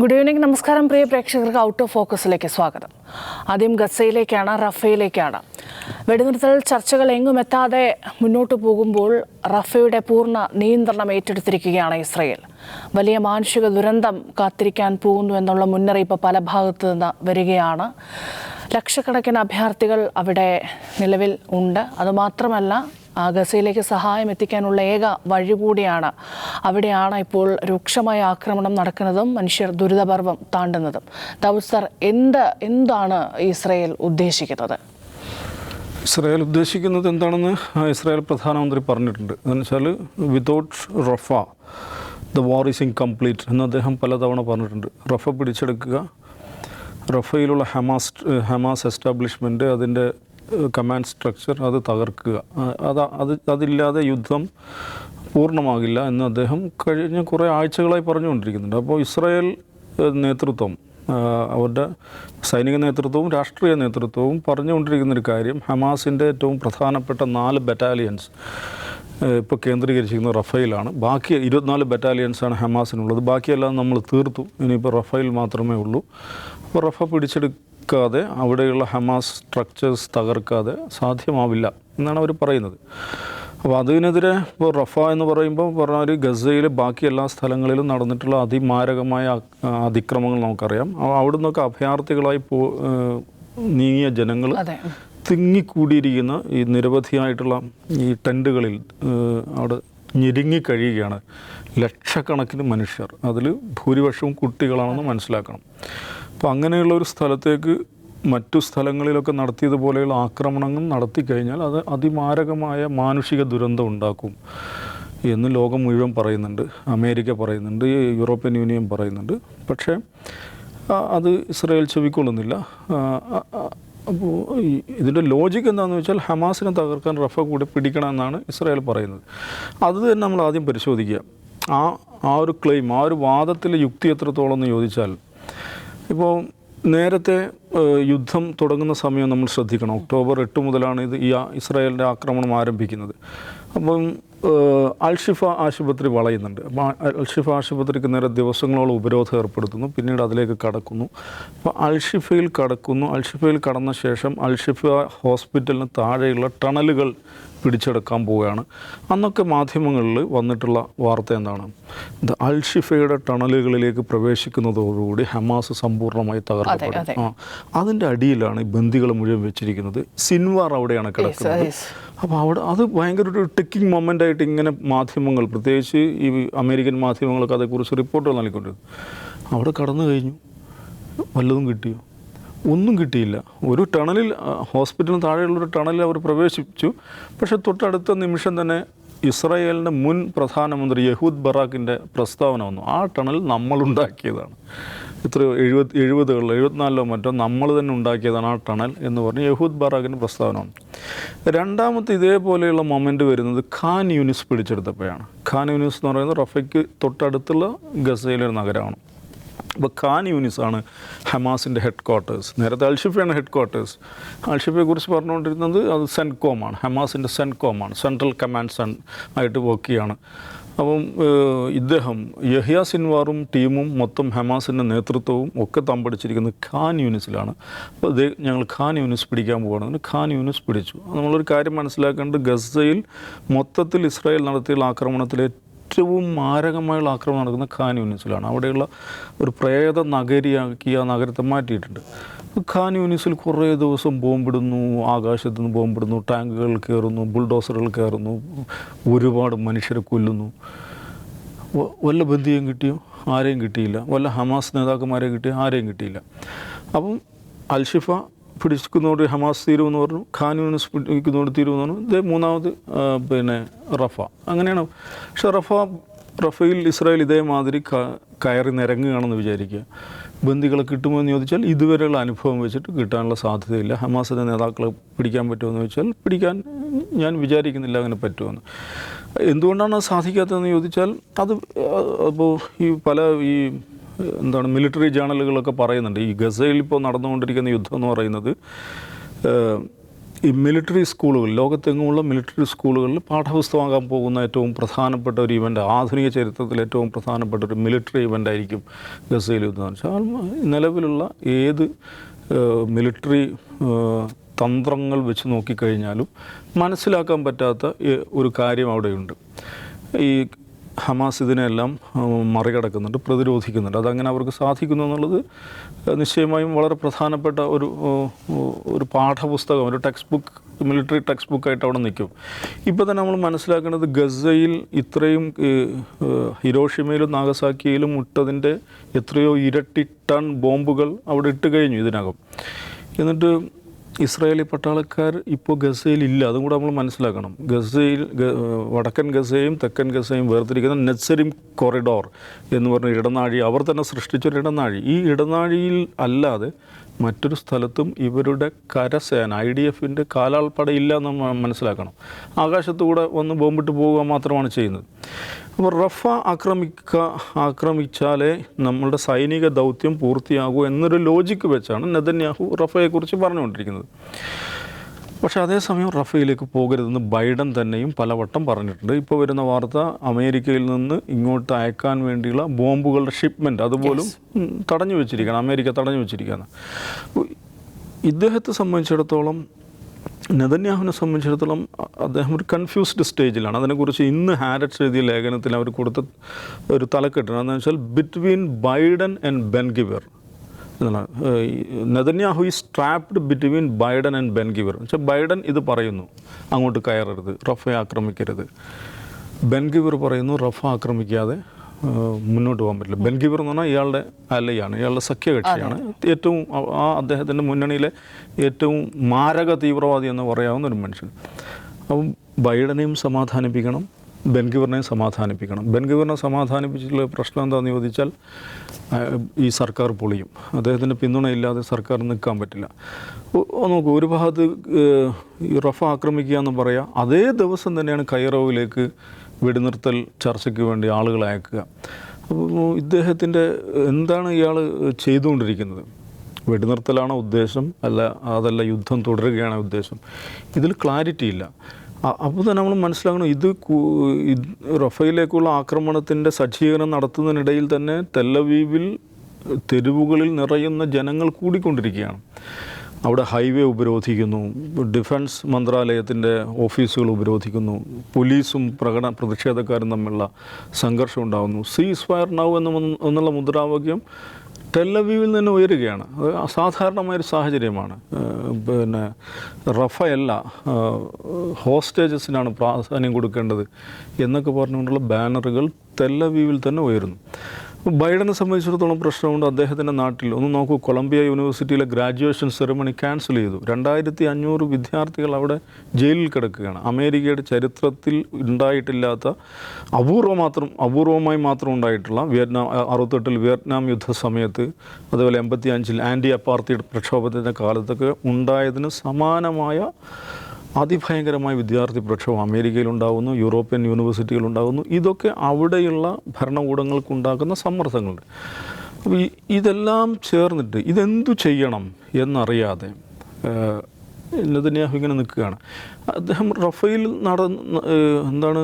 Good evening നമസ്കാരം പ്രിയ പ്രേക്ഷകർക്ക് out of ഫോക്കസിലേക്ക് സ്വാഗതം. ആദ്യം ഗസയിലേക്കാണ് റഫയിലേക്കാണ്. വെടിനിർത്തൽ ചർച്ചകൾ എങ്ങും എത്താതെ മുന്നോട്ട് പോകുമ്പോൾ റഫയുടെ പൂർണ നിയന്ത്രണം ഏറ്റെടുത്തിരിക്കുകയാണ് ഇസ്രയേൽ. വലിയ മാനുഷിക ദുരന്തം കാത്തിരിക്കാൻ പോകുന്നു എന്നുള്ള മുന്നറിയിപ്പ് പല ഭാഗത്തു നിന്ന് വരികയാണ്. ലക്ഷക്കണക്കിന് അഭയാർത്ഥികൾ അവിടെ നിലവിൽ ഉണ്ട്. അതുമാത്രമല്ല ഗസയിലേക്ക് സഹായം എത്തിക്കാനുള്ള ഏക വഴി കൂടിയാണ്. അവിടെയാണ് ഇപ്പോൾ രൂക്ഷമായ ആക്രമണം നടക്കുന്നതും മനുഷ്യർ ദുരിതപർവം താണ്ടുന്നതും. ദൗസർ സർ എന്ത് എന്താണ് ഇസ്രയേൽ ഉദ്ദേശിക്കുന്നത്? ഇസ്രായേൽ ഉദ്ദേശിക്കുന്നത് എന്താണെന്ന് ഇസ്രായേൽ പ്രധാനമന്ത്രി പറഞ്ഞിട്ടുണ്ട്. എന്ന് വെച്ചാൽ without Rafah the war is incomplete എന്ന് അദ്ദേഹം പലതവണ പറഞ്ഞിട്ടുണ്ട്. റഫ പിടിച്ചെടുക്കുക റഫയിലുള്ള ഹമാസ് ഹമാസ് എസ്റ്റാബ്ലിഷ്മെന്റ് അതിന്റെ കമാൻഡ് സ്ട്രക്ചർ അത് തകർക്കുക. അത് അത് അതില്ലാതെ യുദ്ധം പൂർണമാകില്ല എന്ന് അദ്ദേഹം കഴിഞ്ഞ കുറേ ആഴ്ചകളായി പറഞ്ഞുകൊണ്ടിരിക്കുന്നുണ്ട്. അപ്പോൾ ഇസ്രായേൽ നേതൃത്വം അവരുടെ സൈനിക നേതൃത്വവും രാഷ്ട്രീയ നേതൃത്വവും പറഞ്ഞുകൊണ്ടിരിക്കുന്ന ഒരു കാര്യം ഹമാസിന്റെ ഏറ്റവും പ്രധാനപ്പെട്ട നാല് ബറ്റാലിയൻസ് ഇപ്പോൾ കേന്ദ്രീകരിച്ചിരിക്കുന്നത് റഫേലാണ്. ബാക്കി ഇരുപത്തിനാല് ബറ്റാലിയൻസാണ് ഹമാസിനുള്ളത്. ബാക്കിയെല്ലാം നമ്മൾ തീർത്തു. ഇനിയിപ്പോൾ റഫയിൽ മാത്രമേ ഉള്ളൂ. അപ്പോൾ റഫ പിടിച്ചെടുക്കാതെ അവിടെയുള്ള ഹമാസ് സ്ട്രക്ചേഴ്സ് തകർക്കാതെ സാധ്യമാവില്ല എന്നാണ് അവർ പറയുന്നത്. അപ്പോൾ അതിനെതിരെ ഇപ്പോൾ റഫ എന്ന് പറയുമ്പോൾ പറഞ്ഞാൽ ഗസയിലെ ബാക്കി എല്ലാ സ്ഥലങ്ങളിലും നടന്നിട്ടുള്ള അതിമാരകമായ അതിക്രമങ്ങൾ നമുക്കറിയാം. അപ്പോൾ അവിടെ നിന്നൊക്കെ അഭയാർത്ഥികളായി പോ നീങ്ങിയ ജനങ്ങൾ തിങ്ങിക്കൂടിയിരിക്കുന്ന ഈ നിരവധിയായിട്ടുള്ള ഈ ടെന്റുകളിൽ അവിടെ ഞെരുങ്ങി കഴിയുകയാണ് ലക്ഷക്കണക്കിന് മനുഷ്യർ. അതിൽ ഭൂരിപക്ഷവും കുട്ടികളാണെന്ന് മനസ്സിലാക്കണം. അപ്പോൾ അങ്ങനെയുള്ള ഒരു സ്ഥലത്തേക്ക് മറ്റു സ്ഥലങ്ങളിലൊക്കെ നടത്തിയതുപോലെയുള്ള ആക്രമണങ്ങൾ നടത്തി കഴിഞ്ഞാൽ അത് അതിമാരകമായ മാനുഷിക ദുരന്തം ഉണ്ടാക്കും എന്ന് ലോകം മുഴുവൻ പറയുന്നുണ്ട്. അമേരിക്ക പറയുന്നുണ്ട് യൂറോപ്യൻ യൂണിയൻ പറയുന്നുണ്ട്. പക്ഷേ അത് ഇസ്രയേൽ ചെവിക്കൊള്ളുന്നില്ല. അപ്പോൾ ഇതിന്റെ ലോജിക്ക് എന്താണെന്ന് വെച്ചാൽ ഹമാസിനെ തകർക്കാൻ റഫ കൂടെ പിടിക്കണമെന്നാണ് ഇസ്രായേൽ പറയുന്നത്. അത് തന്നെ നമ്മൾ ആദ്യം പരിശോധിക്കുക. ആ ആ ഒരു ക്ലെയിം ആ ഒരു വാദത്തിലെ യുക്തി എത്രത്തോളം എന്ന് ചോദിച്ചാൽ ഇപ്പോൾ നേരത്തെ യുദ്ധം തുടങ്ങുന്ന സമയം നമ്മൾ ശ്രദ്ധിക്കണം. ഒക്ടോബർ എട്ട് മുതലാണ് ഇത് ഈ ഇസ്രായേലിന്റെ ആക്രമണം ആരംഭിക്കുന്നത്. അപ്പം അൽഷിഫ ആശുപത്രി വളയുന്നുണ്ട്. അപ്പോൾ അൽഷിഫ ആശുപത്രിക്ക് നേരെ ദിവസങ്ങളോളം ഉപരോധം ഏർപ്പെടുത്തുന്നു. പിന്നീട് അതിലേക്ക് കടക്കുന്നു. അപ്പോൾ അൽഷിഫയിൽ കടക്കുന്നു. അൽഷിഫയിൽ കടന്ന ശേഷം അൽഷിഫ ഹോസ്പിറ്റലിന് താഴെയുള്ള ടണലുകൾ പിടിച്ചെടുക്കാൻ പോവുകയാണ്. അന്നൊക്കെ മാധ്യമങ്ങളിൽ വന്നിട്ടുള്ള വാർത്ത എന്താണ്? ഇത് അൽഷിഫയുടെ ടണലുകളിലേക്ക് പ്രവേശിക്കുന്നതോടുകൂടി ഹമാസ് സമ്പൂർണമായി. തകർക്കപ്പെടും ആ അതിന്റെ അടിയിലാണ് ഈ ബന്ദികൾ മുഴുവൻ വെച്ചിരിക്കുന്നത്. സിൻവാർ അവിടെയാണ് കിടക്കുന്നത്. അപ്പോൾ അവിടെ അത് ഭയങ്കര ഒരു ടെക്കിങ് മൊമെന്റ് ആയിട്ട് ഇങ്ങനെ മാധ്യമങ്ങൾ പ്രത്യേകിച്ച് ഈ അമേരിക്കൻ മാധ്യമങ്ങളൊക്കെ അതേക്കുറിച്ച് റിപ്പോർട്ടുകൾ നൽകിക്കൊണ്ടിരുന്നു. അവിടെ കടന്നു കഴിഞ്ഞു. വല്ലതും കിട്ടിയോ? ഒന്നും കിട്ടിയില്ല. ഒരു ടണലിൽ ഹോസ്പിറ്റലിന് താഴെയുള്ള ഒരു ടണലിൽ അവർ പ്രവേശിച്ചു. പക്ഷേ തൊട്ടടുത്ത നിമിഷം തന്നെ ഇസ്രായേലിന്റെ മുൻ പ്രധാനമന്ത്രി യഹൂദ് ബറാക്കിന്റെ പ്രസ്താവന വന്നു. ആ ടണൽ നമ്മളുണ്ടാക്കിയതാണ്. എത്രയോ എഴുപത് എഴുപതുകളിലോ എഴുപത്തിനാലിലോ മറ്റോ നമ്മൾ തന്നെ ഉണ്ടാക്കിയതാണ് ആ ടണൽ എന്ന് പറഞ്ഞ് യഹൂദ് ബറാക്കിന്റെ പ്രസ്താവന വന്നു. രണ്ടാമത്തെ ഇതേപോലെയുള്ള മൊമെന്റ് വരുന്നത് ഖാൻ യൂനിസ് പിടിച്ചെടുത്തപ്പോഴാണ്. ഖാൻ യൂനിസ് എന്ന് പറയുന്നത് റഫയ്ക്ക് തൊട്ടടുത്തുള്ള ഗസയിലെ ഒരു നഗരമാണ്. അപ്പോൾ ഖാൻ യൂനിസ് ആണ് ഹമാസിന്റെ ഹെഡ് ക്വാർട്ടേഴ്സ് നേരത്തെ അൽഷിഫയാണ് ഹെഡ് ക്വാർട്ടേഴ്സ് അൽഷിഫയെ കുറിച്ച് പറഞ്ഞുകൊണ്ടിരുന്നത് അത് സെൻകോമാണ്. ഹമാസിന്റെ സെൻകോമാണ്. സെൻട്രൽ കമാൻഡ് സെൻ ആയിട്ട് വർക്ക് ചെയ്യാണ്. അപ്പം ഇദ്ദേഹം യഹിയ സിൻവാറും ടീമും മൊത്തം ഹമാസിന്റെ നേതൃത്വവും ഒക്കെ തമ്പടിച്ചിരിക്കുന്നത് ഖാൻ യൂണിസിലാണ് അപ്പോൾ ഇത് ഞങ്ങൾ ഖാൻ യൂണിസ് പിടിക്കാൻ പോകുകയാണെന്ന് ഖാൻ യൂണിസ് പിടിച്ചു. നമ്മളൊരു കാര്യം മനസ്സിലാക്കേണ്ടത് ഗസയിൽ മൊത്തത്തിൽ ഇസ്രായേൽ നടത്തിയുള്ള ആക്രമണത്തിൽ ഏറ്റവും മാരകമായുള്ള ആക്രമണം നടക്കുന്ന ഖാൻ യൂണിസിലാണ് അവിടെയുള്ള ഒരു പ്രേത നഗരിയാക്കി ആ നഗരത്തെ മാറ്റിയിട്ടുണ്ട്. ഖാൻ യൂണിസിൽ കുറേ ദിവസം ബോംബിടുന്നു ആകാശത്ത് നിന്ന് ബോംബിടുന്നു ടാങ്കുകൾ കയറുന്നു ബുൾഡോസറുകൾ കയറുന്നു ഒരുപാട് മനുഷ്യരെ കൊല്ലുന്നു. വല്ല ബന്ധിയും കിട്ടിയോ? ആരെയും കിട്ടിയില്ല. വല്ല ഹമാസ് നേതാക്കന്മാരെ കിട്ടിയോ? ആരെയും കിട്ടിയില്ല. അപ്പം അൽഷിഫ പിടിക്കുന്നതോട് ഹമാസ് തീരുമെന്ന് പറഞ്ഞു ഖാൻ യൂണിസ് പിടിക്കുന്നതോട് തീരുമെന്ന് പറഞ്ഞു. ഇതേ മൂന്നാമത് പിന്നെ റഫ. അങ്ങനെയാണ്. പക്ഷെ റഫ റഫയിൽ ഇസ്രായേൽ ഇതേമാതിരി കയറി നിരങ്ങുകയാണെന്ന് വിചാരിക്കുക. ബന്ദികളെ കിട്ടുമോ എന്ന് ചോദിച്ചാൽ ഇതുവരെയുള്ള അനുഭവം വെച്ചിട്ട് കിട്ടാനുള്ള സാധ്യതയില്ല. ഹമാസിന്റെ നേതാക്കളെ പിടിക്കാൻ പറ്റുമെന്ന് ചോദിച്ചാൽ പിടിക്കാൻ ഞാൻ വിചാരിക്കുന്നില്ല അങ്ങനെ പറ്റുമെന്ന്. എന്തുകൊണ്ടാണ് സാധിക്കാത്തതെന്ന് ചോദിച്ചാൽ അത് അപ്പോൾ ഈ പല ഈ എന്താണ് മിലിറ്ററി ജേണലുകളൊക്കെ പറയുന്നുണ്ട്. ഈ ഗസയിൽ ഇപ്പോൾ നടന്നുകൊണ്ടിരിക്കുന്ന യുദ്ധം എന്ന് പറയുന്നത് ഈ മിലിറ്ററി സ്കൂളുകൾ ലോകത്തെങ്ങുമുള്ള മിലിറ്ററി സ്കൂളുകളിൽ പാഠപുസ്തകമാകാൻ പോകുന്ന ഏറ്റവും പ്രധാനപ്പെട്ട ഒരു ഇവന്റ് ആധുനിക ചരിത്രത്തിൽ ഏറ്റവും പ്രധാനപ്പെട്ട ഒരു മിലിറ്ററി ഇവന്റ് ആയിരിക്കും ഗസയിൽ യുദ്ധം എന്ന് വെച്ചാൽ. നിലവിലുള്ള ഏത് മിലിറ്ററി തന്ത്രങ്ങൾ വെച്ച് നോക്കിക്കഴിഞ്ഞാലും മനസ്സിലാക്കാൻ പറ്റാത്ത ഒരു കാര്യം അവിടെയുണ്ട്. ഈ ഹമാസ് ഇതിനെല്ലാം മറികടക്കുന്നുണ്ട് പ്രതിരോധിക്കുന്നുണ്ട്. അതങ്ങനെ അവർക്ക് സാധിക്കുന്നു എന്നുള്ളത് നിശ്ചയമായും വളരെ പ്രധാനപ്പെട്ട ഒരു ഒരു പാഠപുസ്തകം ഒരു ടെക്സ്റ്റ് ബുക്ക് മിലിറ്ററി ടെക്സ്റ്റ് ബുക്കായിട്ട് അവിടെ നിൽക്കും. ഇപ്പോൾ തന്നെ നമ്മൾ മനസ്സിലാക്കേണ്ടത് ഗസയിൽ ഇത്രയും ഹിരോഷിമയിലും നാഗസാക്കിയിലും ഇട്ടതിന്റെ എത്രയോ ഇരട്ടി ടൺ ബോംബുകൾ അവിടെ ഇട്ട് കഴിഞ്ഞു ഇതിനകം. എന്നിട്ട് ഇസ്രായേലി പട്ടാളക്കാർ ഇപ്പോൾ ഗസയിലില്ല. അതും കൂടെ നമ്മൾ മനസ്സിലാക്കണം. ഗസയിൽ വടക്കൻ ഗസയും തെക്കൻ ഗസയും വേർതിരിക്കുന്ന നെറ്റ്സരിം കൊറിഡോർ എന്ന് പറഞ്ഞ ഇടനാഴി അവർ തന്നെ സൃഷ്ടിച്ചൊരു ഇടനാഴി. ഈ ഇടനാഴിയിൽ അല്ലാതെ മറ്റൊരു സ്ഥലത്തും ഇവരുടെ കരസേന ഐ ഡി എഫിന്റെ കാലാൾപ്പട ഇല്ല എന്ന് മനസ്സിലാക്കണം. ആകാശത്തുകൂടെ വന്ന് ബോംബിട്ട് പോവുക മാത്രമാണ് ചെയ്യുന്നത്. അപ്പോൾ റഫ ആക്രമിക്ക ആക്രമിച്ചാലേ നമ്മളുടെ സൈനിക ദൗത്യം പൂർത്തിയാകൂ എന്നൊരു ലോജിക്ക് വെച്ചാണ് നെതന്യാഹു റഫയെക്കുറിച്ച് പറഞ്ഞുകൊണ്ടിരിക്കുന്നത്. പക്ഷേ അതേസമയം റഫയിലേക്ക് പോകരുതെന്ന് ബൈഡൻ തന്നെയും പലവട്ടം പറഞ്ഞിട്ടുണ്ട്. ഇപ്പോൾ വരുന്ന വാർത്ത അമേരിക്കയിൽ നിന്ന് ഇങ്ങോട്ട് അയക്കാൻ വേണ്ടിയുള്ള ബോംബുകളുടെ ഷിപ്മെന്റ് അതുപോലും തടഞ്ഞു വെച്ചിരിക്കുകയാണ്. അമേരിക്ക തടഞ്ഞു വെച്ചിരിക്കുകയാണ്. ഇദ്ദേഹത്തെ സംബന്ധിച്ചിടത്തോളം നെതന്യാഹുവിനെ സംബന്ധിച്ചിടത്തോളം അദ്ദേഹം ഒരു കൺഫ്യൂസ്ഡ് സ്റ്റേജിലാണ് അതിനെക്കുറിച്ച് ഇന്ന് ഹാരറ്റ്സ് എഴുതിയ ലേഖനത്തിൽ അവർ കൊടുത്ത ഒരു തലക്കെട്ടാണ് എന്ന് വെച്ചാൽ ബിറ്റ്വീൻ ബൈഡൻ ആൻഡ് ബെൻഗിവർ എന്നാണ് Netanyahu is trapped between Biden and Ben Gvir വെച്ചാൽ ബൈഡൻ ഇത് പറയുന്നു. അങ്ങോട്ട് കയറരുത് റഫ ആക്രമിക്കരുത്. ബെൻഗിവർ പറയുന്നു റഫ ആക്രമിക്കാതെ മുന്നോട്ട് പോകാൻ പറ്റില്ല. ബെൻഗിവർ എന്ന് പറഞ്ഞാൽ ഇയാളുടെ അലയാണ് ഇയാളുടെ സഖ്യകക്ഷിയാണ്. ഏറ്റവും ആ- അദ്ദേഹത്തിന്റെ മുന്നണിയിലെ ഏറ്റവും മാരക തീവ്രവാദി എന്ന് പറയാവുന്ന ഒരു മനുഷ്യൻ. അപ്പം ബൈഡനെയും സമാധാനിപ്പിക്കണം ബെൻഗിവറിനെയും സമാധാനിപ്പിക്കണം. ബെൻഗിവറിനെ സമാധാനിപ്പിച്ചിട്ടുള്ള പ്രശ്നം എന്താണെന്ന് ചോദിച്ചാൽ ഈ സർക്കാർ പൊളിയും. അദ്ദേഹത്തിന്റെ പിന്തുണയില്ലാതെ സർക്കാർ നിൽക്കാൻ പറ്റില്ല. നോക്കൂ ഒരു ഭാഗത്ത് ഈ റഫ ആക്രമിക്കുക എന്ന് പറയാം അതേ ദിവസം തന്നെയാണ് കൈറോവിലേക്ക് വെടിനിർത്തൽ ചർച്ചയ്ക്ക് വേണ്ടി ആളുകളെ അയക്കുക. അപ്പോൾ ഇദ്ദേഹത്തിന്റെ എന്താണ് ഇയാൾ ചെയ്തുകൊണ്ടിരിക്കുന്നത്? വെടിനിർത്തലാണോ ഉദ്ദേശം? അല്ല അതല്ല യുദ്ധം തുടരുകയാണ് ഉദ്ദേശം? ഇതിൽ ക്ലാരിറ്റി ഇല്ല. അപ്പോൾ തന്നെ നമ്മൾ മനസ്സിലാക്കണം ഇത് റഫയിലേക്കുള്ള ആക്രമണത്തിന്റെ സജ്ജീകരണം നടത്തുന്നതിനിടയിൽ തന്നെ തെല്ലവീവിൽ തെരുവുകളിൽ നിറയുന്ന ജനങ്ങൾ കൂടിക്കൊണ്ടിരിക്കുകയാണ്. അവിടെ ഹൈവേ ഉപരോധിക്കുന്നു ഡിഫൻസ് മന്ത്രാലയത്തിന്റെ ഓഫീസുകൾ ഉപരോധിക്കുന്നു പോലീസും പ്രകടന പ്രതിഷേധക്കാരും തമ്മിലുള്ള സംഘർഷം ഉണ്ടാകുന്നു സീസ് ഫയർ നൗ എന്ന എന്നുള്ള മുദ്രാവാക്യം ടെല്ലവീവിൽ നിന്ന് ഉയരുകയാണ്. അത് അസാധാരണമായൊരു സാഹചര്യമാണ്. പിന്നെ റഫയല്ല ഹോസ്റ്റേജസിനാണ് പ്രാധാന്യം കൊടുക്കേണ്ടത് എന്നൊക്കെ പറഞ്ഞുകൊണ്ടുള്ള ബാനറുകൾ തെല്ലവീവിൽ തന്നെ ഉയരുന്നു. ബൈഡനെ സംബന്ധിച്ചിടത്തോളം പ്രശ്നമുണ്ട് അദ്ദേഹത്തിന്റെ നാട്ടിൽ. ഒന്ന് നോക്കൂ കൊളംബിയ യൂണിവേഴ്സിറ്റിയിലെ ഗ്രാജുവേഷൻ സെറമണി ക്യാൻസൽ ചെയ്തു. രണ്ടായിരത്തി അഞ്ഞൂറ് വിദ്യാർത്ഥികൾ അവിടെ ജയിലിൽ കിടക്കുകയാണ്. അമേരിക്കയുടെ ചരിത്രത്തിൽ ഉണ്ടായിട്ടില്ലാത്ത അപൂർവ മാത്രം അപൂർവമായി മാത്രം ഉണ്ടായിട്ടുള്ള വിയറ്റ്നാം അറുപത്തെട്ടിൽ വിയറ്റ്നാം യുദ്ധ സമയത്ത് അതുപോലെ എൺപത്തി അഞ്ചിൽ ആന്റി അപ്പാർത്തിയുടെ പ്രക്ഷോഭത്തിന്റെ കാലത്തൊക്കെ ഉണ്ടായതിന് സമാനമായ അതിഭയങ്കരമായ വിദ്യാർത്ഥി പ്രക്ഷോഭം അമേരിക്കയിലുണ്ടാകുന്നു യൂറോപ്യൻ യൂണിവേഴ്സിറ്റികളുണ്ടാകുന്നു ഇതൊക്കെ അവിടെയുള്ള ഭരണകൂടങ്ങൾക്കുണ്ടാക്കുന്ന സമ്മർദ്ദങ്ങളുണ്ട്. അപ്പോൾ ഇതെല്ലാം ചേർന്നിട്ട് ഇതെന്തു ചെയ്യണം എന്നറിയാതെ നെതന്യാഹു ഇങ്ങനെ നിൽക്കുകയാണ്. അദ്ദേഹം റഫേൽ നടന്ന് എന്താണ്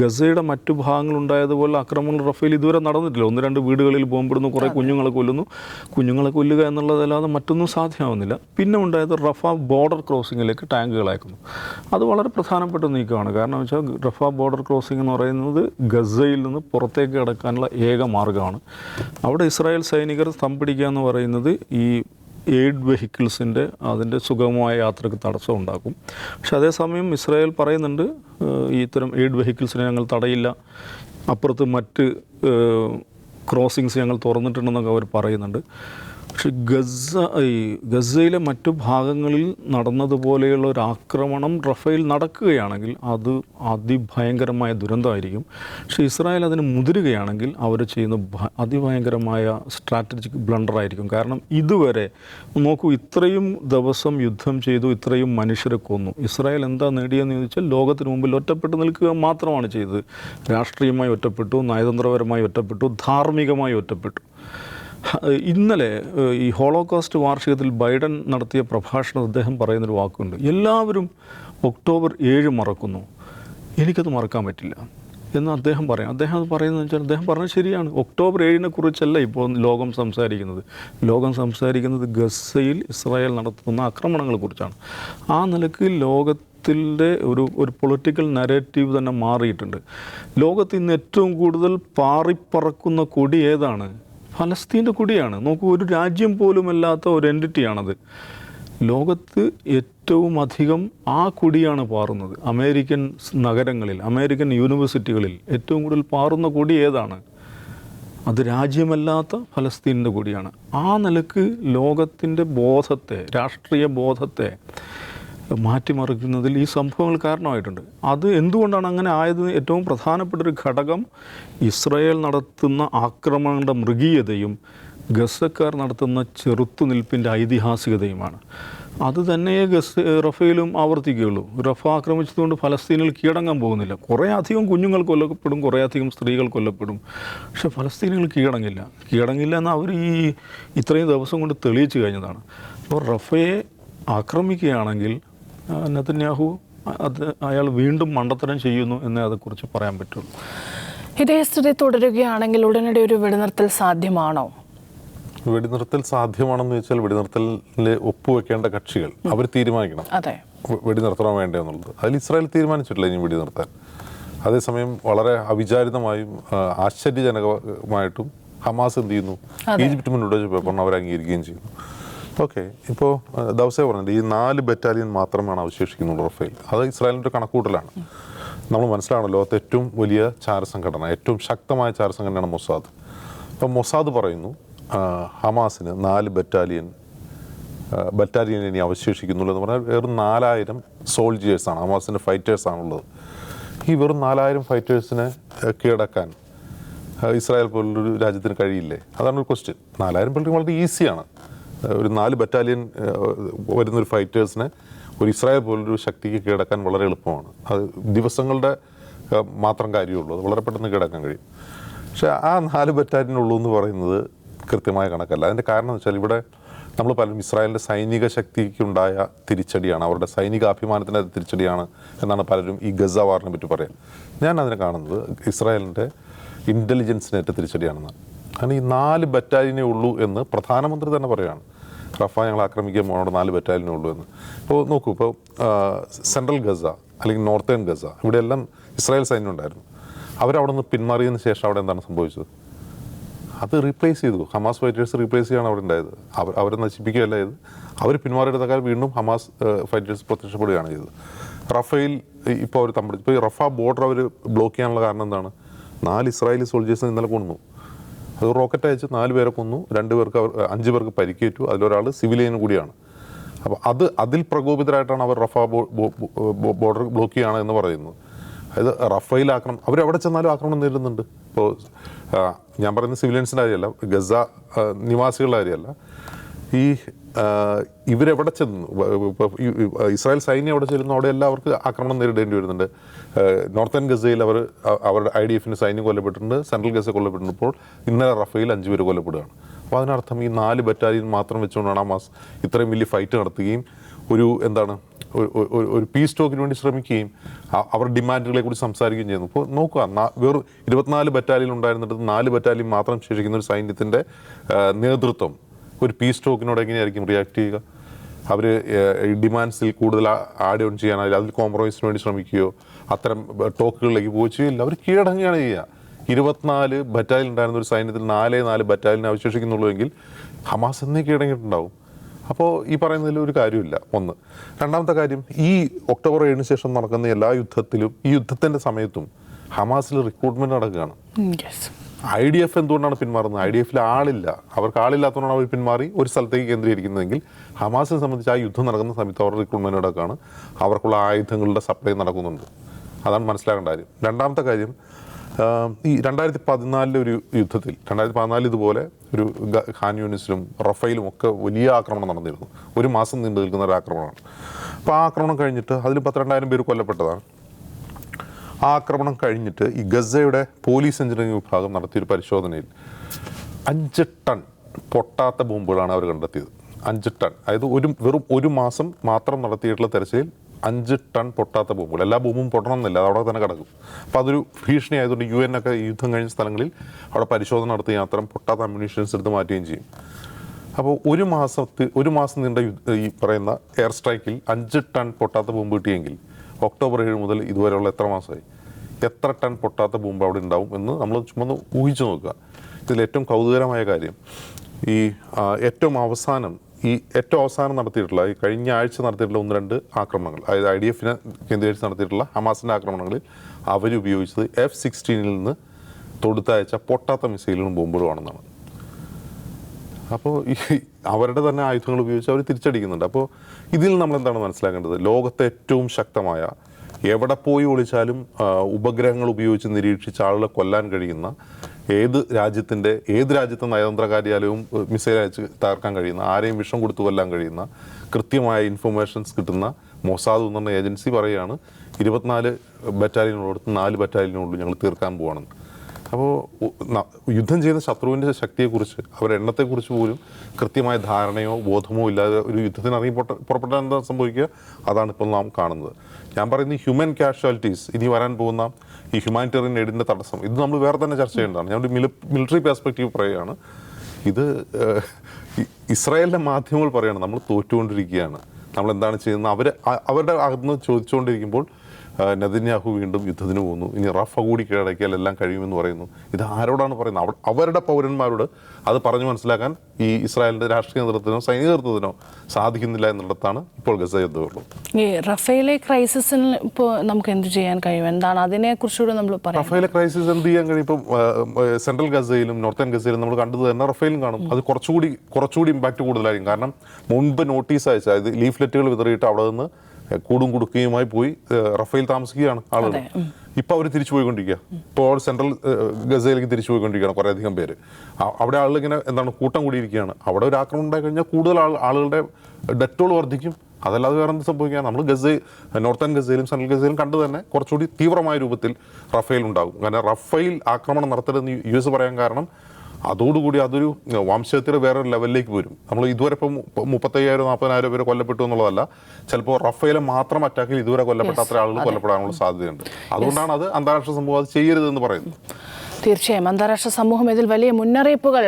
ഗസയുടെ മറ്റു ഭാഗങ്ങളുണ്ടായതുപോലെ ആക്രമണങ്ങൾ റഫേൽ ഇതുവരെ നടന്നിട്ടില്ല. ഒന്ന് രണ്ട് വീടുകളിൽ ബോംബിടുന്നു കുറേ കുഞ്ഞുങ്ങളെ കൊല്ലുന്നു. കുഞ്ഞുങ്ങളെ കൊല്ലുക എന്നുള്ളതല്ലാതെ മറ്റൊന്നും സാധ്യമാവുന്നില്ല. പിന്നെ ഉണ്ടായത് റഫ ബോർഡർ ക്രോസിങ്ങിലേക്ക് ടാങ്കുകൾ അയക്കുന്നു അത് വളരെ പ്രധാനപ്പെട്ട നീക്കമാണ്. കാരണം വെച്ചാൽ റഫ ബോർഡർ ക്രോസിംഗ് എന്ന് പറയുന്നത് ഗസയിൽ നിന്ന് പുറത്തേക്ക് കടക്കാനുള്ള ഏക മാർഗമാണ്. അവിടെ ഇസ്രായേൽ സൈനികർ സ്തംഭിടിക്കുക എന്ന് പറയുന്നത് ഈ എയ്ഡ് വെഹിക്കിൾസിന്റെ അതിന്റെ സുഗമമായ യാത്രയ്ക്ക് തടസ്സം ഉണ്ടാക്കും. പക്ഷെ അതേസമയം ഇസ്രായേൽ പറയുന്നുണ്ട് ഈ ഇത്തരം എയ്ഡ് വെഹിക്കിൾസിനെ ഞങ്ങൾ തടയില്ല. അപ്പുറത്ത് മറ്റ് ക്രോസിങ്സ് ഞങ്ങൾ തുറന്നിട്ടുണ്ടെന്നൊക്കെ അവർ പറയുന്നുണ്ട്. പക്ഷെ ഗസ ഈ ഗസയിലെ മറ്റു ഭാഗങ്ങളിൽ നടന്നതുപോലെയുള്ള ഒരു ആക്രമണം റഫേൽ നടക്കുകയാണെങ്കിൽ അത് അതിഭയങ്കരമായ ദുരന്തമായിരിക്കും. പക്ഷേ ഇസ്രായേൽ അതിന് മുതിരുകയാണെങ്കിൽ അവർ ചെയ്യുന്ന അതിഭയങ്കരമായ സ്ട്രാറ്റജിക് ബ്ലണ്ടറായിരിക്കും. കാരണം ഇതുവരെ നോക്കൂ ഇത്രയും ദിവസം യുദ്ധം ചെയ്തു ഇത്രയും മനുഷ്യരെ കൊന്നു. ഇസ്രായേൽ എന്താ നേടിയെന്ന് ചോദിച്ചാൽ ലോകത്തിന് മുമ്പിൽ ഒറ്റപ്പെട്ട് നിൽക്കുക മാത്രമാണ് ചെയ്തത്. രാഷ്ട്രീയമായി ഒറ്റപ്പെട്ടു നയതന്ത്രപരമായി ഒറ്റപ്പെട്ടു ധാർമ്മികമായി ഒറ്റപ്പെട്ടു. ഇന്നലെ ഈ ഹോളോകോസ്റ്റ് വാർഷികത്തിൽ ബൈഡൻ നടത്തിയ പ്രഭാഷണം അദ്ദേഹം പറയുന്നൊരു വാക്കുണ്ട്. എല്ലാവരും ഒക്ടോബർ ഏഴ് മറക്കുന്നു. എനിക്കത് മറക്കാൻ പറ്റില്ല എന്ന് അദ്ദേഹം പറയാം. അദ്ദേഹം അത് പറയുന്നത് വെച്ചാൽ അദ്ദേഹം പറഞ്ഞത് ശരിയാണ്. ഒക്ടോബർ ഏഴിനെ കുറിച്ചല്ല ഇപ്പോൾ ലോകം സംസാരിക്കുന്നത്. ലോകം സംസാരിക്കുന്നത് ഗസയിൽ ഇസ്രായേൽ നടത്തുന്ന ആക്രമണങ്ങളെക്കുറിച്ചാണ് ആ നിലയ്ക്ക് ലോകത്തിന്റെ ഒരു ഒരു പൊളിറ്റിക്കൽ നരേറ്റീവ് തന്നെ മാറിയിട്ടുണ്ട്. ലോകത്ത് ഇന്ന് ഏറ്റവും കൂടുതൽ പാറിപ്പറക്കുന്ന കൊടി ഏതാണ്? ഫലസ്തീന്റെ കുടിയാണ്. നോക്കൂ ഒരു രാജ്യം പോലുമല്ലാത്ത ഒരു എന്റിറ്റിയാണത് ലോകത്ത് ഏറ്റവും അധികം ആ കൊടിയാണ് പാറുന്നത്. അമേരിക്കൻ നഗരങ്ങളിൽ അമേരിക്കൻ യൂണിവേഴ്സിറ്റികളിൽ ഏറ്റവും കൂടുതൽ പാറുന്ന കൊടി ഏതാണ്? അത് രാജ്യമല്ലാത്ത ഫലസ്തീനിന്റെ കൊടിയാണ്. ആ നിലയ്ക്ക് ലോകത്തിന്റെ ബോധത്തെ രാഷ്ട്രീയ ബോധത്തെ മാറ്റിമറിക്കുന്നതിൽ ഈ സംഭവങ്ങൾ കാരണമായിട്ടുണ്ട്. അത് എന്തുകൊണ്ടാണ് അങ്ങനെ ആയത്? ഏറ്റവും പ്രധാനപ്പെട്ട ഒരു ഘടകം ഇസ്രയേൽ നടത്തുന്ന ആക്രമണങ്ങളുടെ മൃഗീയതയും ഗസക്കാർ നടത്തുന്ന ചെറുത്തുനിൽപ്പിന്റെ ഐതിഹാസികതയുമാണ്. അത് തന്നെയേ ഗസ് റഫയിലും ആവർത്തിക്കുകയുള്ളൂ. റഫ ആക്രമിച്ചതുകൊണ്ട് ഫലസ്തീനിൽ കീഴടങ്ങാൻ പോകുന്നില്ല. കുറേ അധികം കുഞ്ഞുങ്ങൾ കൊല്ലപ്പെടും കുറേ അധികം സ്ത്രീകൾ കൊല്ലപ്പെടും. പക്ഷേ ഫലസ്തീനികൾ കീഴടങ്ങില്ല. കീഴടങ്ങില്ല എന്ന് അവർ ഈ ഇത്രയും ദിവസം കൊണ്ട് തെളിയിച്ചു കഴിഞ്ഞതാണ്. അപ്പോൾ റഫയെ ആക്രമിക്കുകയാണെങ്കിൽ നെതന്യാഹു അത് അയാൾ വീണ്ടും മണ്ടത്തരം ചെയ്യുന്നു എന്നേ അതെക്കുറിച്ച് പറയാൻ പറ്റുള്ളൂ. ഇതേ സ്ഥിതി തുടരുകയാണെങ്കിൽ ഉടനടി ഒരു വെടിനിർത്തൽ സാധ്യമാണോ? വെടിനിർത്തൽ സാധ്യമാണെന്ന് വെച്ചാൽ വെടിനിർത്തലിൽ ഒപ്പുവെക്കേണ്ട കക്ഷികൾ അവർ തീരുമാനിക്കണം. അതെ. വെടിനിർത്തണോ വേണ്ടേ എന്നുള്ളത്. അതിൽ ഇസ്രായേൽ തീരുമാനിച്ചിട്ടില്ല ഇനി വെടിനിർത്താൻ. അതേസമയം വളരെ അവിചാരിതമായും ആശ്ചര്യജനകമായിട്ടും ഹമാസ് എന്ത് ചെയ്യുന്നു? ഈജിപ്റ്റ് മുന്നോട്ട് വെച്ച് പേപ്പറിന് അവർ അംഗീകരിക്കുകയും ചെയ്യുന്നു. ഓക്കെ ഇപ്പോൾ ദൗസേ പറഞ്ഞത് ഈ നാല് ബറ്റാലിയൻ മാത്രമാണ് അവശേഷിക്കുന്നുള്ളൂ റഫേൽ. അത് ഇസ്രായേലിന്റെ കണക്കൂട്ടലാണ് നമ്മൾ മനസ്സിലാവണം ലോകത്തെ ഏറ്റവും വലിയ ചാരസംഘടന ഏറ്റവും ശക്തമായ ചാരസംഘടനയാണ് മൊസാദ്. അപ്പോൾ മൊസാദ് പറയുന്നു ഹമാസിന് നാല് ബറ്റാലിയൻ ബറ്റാലിയൻ ഇനി അവശേഷിക്കുന്നുള്ളൂ എന്ന് പറഞ്ഞാൽ വെറും നാലായിരം സോൾജിയേഴ്സാണ് ഹമാസിന്റെ ഫൈറ്റേഴ്സാണുള്ളത് ഈ വെറും നാലായിരം ഫൈറ്റേഴ്സിനെ കീഴടക്കാൻ ഇസ്രായേൽ പോലുള്ളൊരു രാജ്യത്തിന് കഴിയില്ലേ? അതാണ് ഒരു ക്വസ്റ്റ്യൻ നാലായിരം പേർക്ക് വളരെ ഈസിയാണ് ഒരു നാല് ബറ്റാലിയൻ വരുന്ന വരുന്നൊരു ഫൈറ്റേഴ്സിനെ ഒരു ഇസ്രായേൽ പോലൊരു ശക്തിക്ക് കീഴടക്കാൻ വളരെ എളുപ്പമാണ്. അത് ദിവസങ്ങളുടെ മാത്രം കാര്യമുള്ളൂ. അത് വളരെ പെട്ടെന്ന് കീഴടക്കാൻ കഴിയും. പക്ഷേ ആ നാല് ബറ്റാലിയൻ ഉള്ളൂ എന്ന് പറയുന്നത് കൃത്യമായ കണക്കല്ല. അതിന്റെ കാരണം എന്ന് വെച്ചാൽ ഇവിടെ നമ്മൾ പലരും ഇസ്രായേലിന്റെ സൈനിക ശക്തിക്കുണ്ടായ തിരിച്ചടിയാണ്. അവരുടെ സൈനിക അഭിമാനത്തിന്റെ തിരിച്ചടിയാണ് എന്നാണ് പലരും ഈ ഗസ വാറിനെ പറ്റി പറയാൻ. ഞാൻ അതിനെ കാണുന്നത് ഇസ്രായേലിന്റെ ഇന്റലിജൻസിനേറ്റ തിരിച്ചടിയാണെന്നാണ്. കാരണം ഈ നാല് ബറ്റാലിയനേ ഉള്ളൂ എന്ന് പ്രധാനമന്ത്രി തന്നെ പറയുകയാണ് റഫ ഞങ്ങൾ ആക്രമിക്കാൻ പോകണം നാല് ബറ്റാലിയനേ ഉള്ളൂ എന്ന്. ഇപ്പോൾ നോക്കൂ ഇപ്പോൾ സെൻട്രൽ ഗസ അല്ലെങ്കിൽ നോർത്തേൺ ഗസ ഇവിടെയെല്ലാം ഇസ്രായേൽ സൈന്യം ഉണ്ടായിരുന്നു. അവരവിടെ നിന്ന് പിന്മാറിയതിന് ശേഷം അവിടെ എന്താണ് സംഭവിച്ചത്? അത് റീപ്ലേസ് ചെയ്തു. ഹമാസ് ഫൈറ്റേഴ്സ് റീപ്ലേസ് ചെയ്യാണ് അവിടെ ഉണ്ടായത്. അവർ അവരെ നശിപ്പിക്കുകയല്ല ചെയ്ത് അവർ പിന്മാറിയെടുത്തക്കാൽ വീണ്ടും ഹമാസ് ഫൈറ്റേഴ്സ് പ്രത്യക്ഷപ്പെടുകയാണ് ചെയ്തത്. റഫേൽ ഇപ്പോൾ അവർ തമ്മിൽ ഇപ്പോൾ ഈ റഫ ബോർഡർ അവർ ബ്ലോക്ക് ചെയ്യാനുള്ള കാരണം എന്താണ്? നാല് ഇസ്രായേലി സോൾജേഴ്സിനെ ഇന്നലെ കൊന്നു. അത് റോക്കറ്റ് അയച്ച് നാല് പേരെ കൊന്നു. രണ്ട് പേർക്ക് അവർ അഞ്ച് പേർക്ക് പരിക്കേറ്റു. അതിലൊരാൾ സിവിലിയൻ കൂടിയാണ്. അപ്പോൾ അത് അതിൽ പ്രകോപിതരായിട്ടാണ് അവർ റഫ ബോർഡർ ബ്ലോക്ക് ചെയ്യുകയാണ് എന്ന് പറയുന്നത്. അതായത് റഫയിൽ ആക്രമണം അവരെവിടെ ചെന്നാലും ആക്രമണം നേരിടുന്നുണ്ട്. ഇപ്പോൾ ഞാൻ പറയുന്ന സിവിലിയൻസിന്റെ കാര്യമല്ല ഗസ നിവാസികളുടെ കാര്യമല്ല. ഈ ഇവരെവിടെ ചെന്നു? ഇസ്രായേൽ സൈന്യം എവിടെ ചെല്ലുന്നു? അവിടെ എല്ലാവർക്കും ആക്രമണം നേരിടേണ്ടി വരുന്നുണ്ട്. നോർത്തേൺ ഗസയിൽ അവർ അവരുടെ ഐ ഡി എഫിന്റെ സൈന്യം കൊല്ലപ്പെട്ടിട്ടുണ്ട് സെൻട്രൽ ഗസ കൊല്ലപ്പെട്ടിട്ടുണ്ട് ഇപ്പോൾ ഇന്നലെ റഫേൽ അഞ്ച് പേര് കൊല്ലപ്പെടുകയാണ്. അപ്പോൾ അതിനർത്ഥം ഈ നാല് ബറ്റാലിയൻ മാത്രം വെച്ചുകൊണ്ടാണ് ഹമാസ് ഇത്രയും വലിയ ഫൈറ്റ് നടത്തുകയും ഒരു എന്താണ് ഒരു- പീസ് ടോക്കിന് വേണ്ടി ശ്രമിക്കുകയും അവരുടെ ഡിമാൻഡുകളെ കുറിച്ച് സംസാരിക്കുകയും ചെയ്യുന്നു. ഇപ്പോൾ നോക്കുക വെറും ഇരുപത്തിനാല് ബറ്റാലിയൻ ഉണ്ടായിരുന്നിടത്ത് നാല് ബറ്റാലിയൻ മാത്രം ശേഷിക്കുന്ന ഒരു സൈന്യത്തിന്റെ നേതൃത്വം ഒരു പീസ് സ്റ്റോക്കിനോട് എങ്ങനെയായിരിക്കും റിയാക്ട് ചെയ്യുക? അവർ ഡിമാൻഡ്സിൽ കൂടുതൽ ആഡ് ഓൺ ചെയ്യാൻ അതിൽ കോംപ്രമൈസിന് വേണ്ടി ശ്രമിക്കുകയോ അത്തരം ടോക്കുകളിലേക്ക് പോയി ചെയ്യില്ല. അവർ കീഴടങ്ങുകയാണ് ചെയ്യുക. ഇരുപത്തിനാല് ബറ്റാലിയൻ ഉണ്ടായിരുന്ന ഒരു സൈന്യത്തിൽ നാലേ നാല് ബറ്റാലിയൻ അവശേഷിക്കുന്നുള്ളൂ എങ്കിൽ ഹമാസ് എന്നേ കീഴടങ്ങിയിട്ടുണ്ടാവും. അപ്പോൾ ഈ പറയുന്നതിൽ ഒരു കാര്യമില്ല. ഒന്ന്. രണ്ടാമത്തെ കാര്യം ഈ ഒക്ടോബർ ഏഴിന് ശേഷം നടക്കുന്ന എല്ലാ യുദ്ധത്തിലും ഈ യുദ്ധത്തിന്റെ സമയത്തും ഹമാസിൽ റിക്രൂട്ട്മെന്റ് നടക്കുകയാണ്. ഐ ഡി എഫ് എന്തുകൊണ്ടാണ് പിന്മാറുന്നത്? ഐ ഡി എഫിൽ ആളില്ല. അവർക്ക് ആളില്ലാത്തതുകൊണ്ടാണ് അവർ പിന്മാറി ഒരു സ്ഥലത്തേക്ക് കേന്ദ്രീകരിക്കുന്നതെങ്കിൽ ഹമാസിനെ സംബന്ധിച്ച് ആ യുദ്ധം നടക്കുന്ന സമയത്ത് അവർ റിക്രൂട്ട്മെന്റോടൊക്കെയാണ് അവർക്കുള്ള ആയുധങ്ങളുടെ സപ്ലൈ നടക്കുന്നുണ്ട്. അതാണ് മനസ്സിലാക്കേണ്ട കാര്യം. രണ്ടാമത്തെ കാര്യം ഈ രണ്ടായിരത്തി പതിനാലിലെ ഒരു യുദ്ധത്തിൽ രണ്ടായിരത്തി പതിനാലിൽ ഇതുപോലെ ഒരു ഖാൻ യൂണിസിലും റഫയിലും ഒക്കെ വലിയ ആക്രമണം നടന്നിരുന്നു. ഒരു മാസം നീണ്ടു നിൽക്കുന്ന ഒരു ആക്രമണമാണ്. അപ്പോൾ ആ ആക്രമണം കഴിഞ്ഞിട്ട് അതിൽ പത്തിരണ്ടായിരം പേര് കൊല്ലപ്പെട്ടതാണ്. ആ ആക്രമണം കഴിഞ്ഞിട്ട് ഈ ഗസയുടെ പോലീസ് എഞ്ചിനീയറിംഗ് വിഭാഗം നടത്തിയൊരു പരിശോധനയിൽ അഞ്ച് ടൺ പൊട്ടാത്ത ബോംബുകളാണ് അവർ കണ്ടെത്തിയത്. അഞ്ച് ടൺ. അതായത് ഒരു വെറും ഒരു മാസം മാത്രം നടത്തിയിട്ടുള്ള തെരച്ചിലിൽ അഞ്ച് ടൺ പൊട്ടാത്ത ബോംബുകൾ. എല്ലാ ബോംബും പൊട്ടണം എന്നില്ല അവിടെ തന്നെ കിടക്കും. അപ്പോൾ അതൊരു ഭീഷണി ആയതുകൊണ്ട് യു എൻ ഒക്കെ യുദ്ധം കഴിഞ്ഞ സ്ഥലങ്ങളിൽ അവിടെ പരിശോധന നടത്തുകയും അത്തരം പൊട്ടാത്ത അമ്യൂണിഷൻസ് എടുത്ത് മാറ്റുകയും ചെയ്യും. അപ്പോൾ ഒരു മാസത്തിൽ ഒരു മാസം നീണ്ട ഈ പറയുന്ന എയർ സ്ട്രൈക്കിൽ അഞ്ച് ടൺ പൊട്ടാത്ത ബോംബ് കിട്ടിയെങ്കിൽ ഒക്ടോബർ ഏഴ് മുതൽ ഇതുവരെയുള്ള എത്ര മാസമായി? എത്ര ടൺ പൊട്ടാത്ത ബോംബ് അവിടെ ഉണ്ടാവും എന്ന് നമ്മൾ ചുമ്മാ ഒന്ന് ഊഹിച്ചു നോക്കുക. ഇതിൽ ഏറ്റവും കൗതുകരമായ കാര്യം ഈ ഏറ്റവും അവസാനം ഈ ഏറ്റവും അവസാനം നടത്തിയിട്ടുള്ള ഈ കഴിഞ്ഞ ആഴ്ച നടത്തിയിട്ടുള്ള ഒന്ന് രണ്ട് ആക്രമണങ്ങൾ അതായത് ഐ ഡി എഫിനെ കേന്ദ്രീകരിച്ച് നടത്തിയിട്ടുള്ള ഹമാസിന്റെ ആക്രമണങ്ങളിൽ അവരുപയോഗിച്ചത് എഫ് സിക്സ്റ്റീനിൽ നിന്ന് തൊടുത്തയച്ച പൊട്ടാത്ത മിസൈലുകളും ബോംബുകളുമാണെന്നാണ്. അപ്പോൾ അവരുടെ തന്നെ ആയുധങ്ങൾ ഉപയോഗിച്ച് അവർ തിരിച്ചടിക്കുന്നുണ്ട്. അപ്പോൾ ഇതിൽ നമ്മൾ എന്താണ് മനസ്സിലാക്കേണ്ടത്? ലോകത്തെ ഏറ്റവും ശക്തമായ എവിടെ പോയി ഒളിച്ചാലും ഉപഗ്രഹങ്ങൾ ഉപയോഗിച്ച് നിരീക്ഷിച്ച ആളുകളെ കൊല്ലാൻ കഴിയുന്ന ഏത് രാജ്യത്തിന്റെ ഏത് രാജ്യത്തെ നയതന്ത്ര കാര്യാലയവും മിസൈൽ അയച്ച് തകർക്കാൻ കഴിയുന്ന ആരെയും വിഷം കൊടുത്തു കൊല്ലാൻ കഴിയുന്ന കൃത്യമായ ഇൻഫർമേഷൻസ് കിട്ടുന്ന മൊസാദ് എന്ന് പറഞ്ഞ ഏജൻസി പറയുകയാണ് ഇരുപത്തിനാല് ബറ്റാലിയനുള്ളടത്ത് നാല് ബറ്റാലിയനുള്ളൂ ഞങ്ങൾ തീർക്കാൻ പോവാണെന്ന്. അപ്പോൾ യുദ്ധം ചെയ്ത ശത്രുവിന്റെ ശക്തിയെക്കുറിച്ച് അവരുടെ എണ്ണത്തെക്കുറിച്ച് പോലും കൃത്യമായ ധാരണയോ ബോധമോ ഇല്ലാതെ ഒരു യുദ്ധത്തിന് ഇറങ്ങി പൊട്ട പുറപ്പെട്ടാൽ എന്താ സംഭവിക്കുക? അതാണ് ഇപ്പോൾ നാം കാണുന്നത്. ഞാൻ പറയുന്ന ഹ്യൂമൻ കാഷ്വാലിറ്റീസ് ഇനി വരാൻ പോകുന്ന ഈ ഹ്യൂമാനിറ്റേറിയൻ എയ്ഡിന്റെ തടസ്സം ഇത് നമ്മൾ വേറെ തന്നെ ചർച്ച ചെയ്യേണ്ടതാണ്. ഞാൻ ഒരു മിലിറ്ററി പെർസ്പെക്റ്റീവ് പറയുകയാണ്. ഇത് ഇസ്രായേലിന്റെ മാധ്യമങ്ങൾ പറയുകയാണ് നമ്മൾ തോറ്റുകൊണ്ടിരിക്കുകയാണ്. നമ്മൾ എന്താണ് ചെയ്യുന്നത്? അവർ അവരുടെ അകത്ത് നിന്ന് ചോദിച്ചുകൊണ്ടിരിക്കുമ്പോൾ നെതന്യാഹു വീണ്ടും യുദ്ധത്തിന് പോകുന്നു. ഇനി റഫ കൂടി കീഴടക്കിയാൽ എല്ലാം കഴിയുമെന്ന് പറയുന്നു. ഇത് ആരോടാണ് പറയുന്നത്? അവരുടെ പൗരന്മാരോട് അത് പറഞ്ഞു മനസ്സിലാക്കാൻ ഈ ഇസ്രായേലിന്റെ രാഷ്ട്രീയ നേതൃത്വത്തിനോ സൈനിക നേതൃത്വത്തിനോ സാധിക്കുന്നില്ല എന്നിടത്താണ് ഇപ്പോൾ ഗസ യുദ്ധമുള്ളത് ഈ റഫേലെ ക്രൈസിസിൽ ഇപ്പോൾ നമുക്ക് എന്ത് ചെയ്യാൻ കഴിയും? എന്താണ് അതിനെക്കുറിച്ചുകൂടെ നമ്മൾ പറയാം റഫേലെ ക്രൈസിസ് എന്ത് ചെയ്യാൻ കഴിയും? ഇപ്പം സെൻട്രൽ ഗസയിലും നോർത്തേൺ ഗസയിലും നമ്മൾ കണ്ടത് തന്നെ റഫേലും കാണും. അത് കുറച്ചുകൂടി കുറച്ചുകൂടി ഇമ്പാക്റ്റ് കൂടുതലായിരിക്കും. കാരണം മുൻപ് നോട്ടീസ് അയച്ച അതായത് ലീഫ്ലെറ്റുകൾ വിതറിയിട്ട് അവിടെ നിന്ന് കൂടും കുടുക്കയുമായി പോയി റഫേൽ താമസിക്കുകയാണ് ആളുകൾ. ഇപ്പൊ അവർ തിരിച്ചു പോയിക്കൊണ്ടിരിക്കുക ഇപ്പോൾ സെൻട്രൽ ആ, ഗസയിലേക്ക് തിരിച്ചു പോയിക്കൊണ്ടിരിക്കുകയാണ് കുറേ അധികം പേര്. അവിടെ ആളുകൾ ഇങ്ങനെ എന്താണ് കൂട്ടം കൂടിയിരിക്കുകയാണ്. അവിടെ ഒരു ആക്രമണം ഉണ്ടായി കഴിഞ്ഞാൽ കൂടുതൽ ആൾ ആളുകളുടെ ഡെറ്റോൾ വർദ്ധിക്കും. അതല്ലാതെ വേറെ എന്ത് സംഭവിക്കാൻ നമ്മൾ ഗസ നോർത്തേൺ ഗസയിലും സെൻട്രൽ ഗസയിലും കണ്ടു തന്നെ കുറച്ചുകൂടി തീവ്രമായ രൂപത്തിൽ റഫേൽ ഉണ്ടാകും. കാരണം റഫേൽ ആക്രമണം നടത്തരുതെന്ന് യു എസ് പറയാൻ കാരണം അതോടുകൂടി അതൊരു വംശഹത്യയുടെ വേറൊരു ലെവലിലേക്ക് വരും. നമ്മൾ ഇതുവരെ ഇപ്പം മുപ്പ- മുപ്പത്തയ്യായിരം നാൽപ്പതിനായിരം പേര് കൊല്ലപ്പെട്ടു എന്നുള്ളതല്ല ചിലപ്പോൾ റഫേലെ മാത്രം അറ്റാക്കിൽ ഇതുവരെ കൊല്ലപ്പെട്ട അത്ര ആളുകൾ കൊല്ലപ്പെടാനുള്ള സാധ്യതയുണ്ട്. അതുകൊണ്ടാണ് അത് അന്താരാഷ്ട്ര സമൂഹം അത് ചെയ്യരുതെന്ന് പറയുന്നത്. തീർച്ചയായും. അന്താരാഷ്ട്ര സമൂഹം ഇതിൽ വലിയ മുന്നറിയിപ്പുകൾ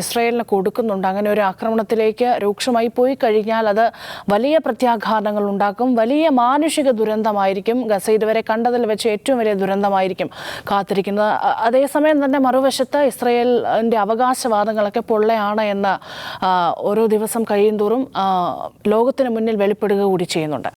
ഇസ്രായേലിന് കൊടുക്കുന്നുണ്ട്. അങ്ങനെ ഒരു ആക്രമണത്തിലേക്ക് രൂക്ഷമായി പോയി കഴിഞ്ഞാൽ അത് വലിയ പ്രത്യാഘാതങ്ങൾ ഉണ്ടാക്കും. വലിയ മാനുഷിക ദുരന്തമായിരിക്കും. ഗസ ഇതുവരെ കണ്ടതിൽ വെച്ച് ഏറ്റവും വലിയ ദുരന്തമായിരിക്കും കാത്തിരിക്കുന്നത്. അതേസമയം തന്നെ മറുവശത്ത് ഇസ്രായേലിന്റെ അവകാശവാദങ്ങളൊക്കെ പൊള്ളയാണ് എന്ന് ഓരോ ദിവസം കഴിയും തോറും ലോകത്തിന് മുന്നിൽ വെളിപ്പെടുക കൂടി ചെയ്യുന്നുണ്ട്.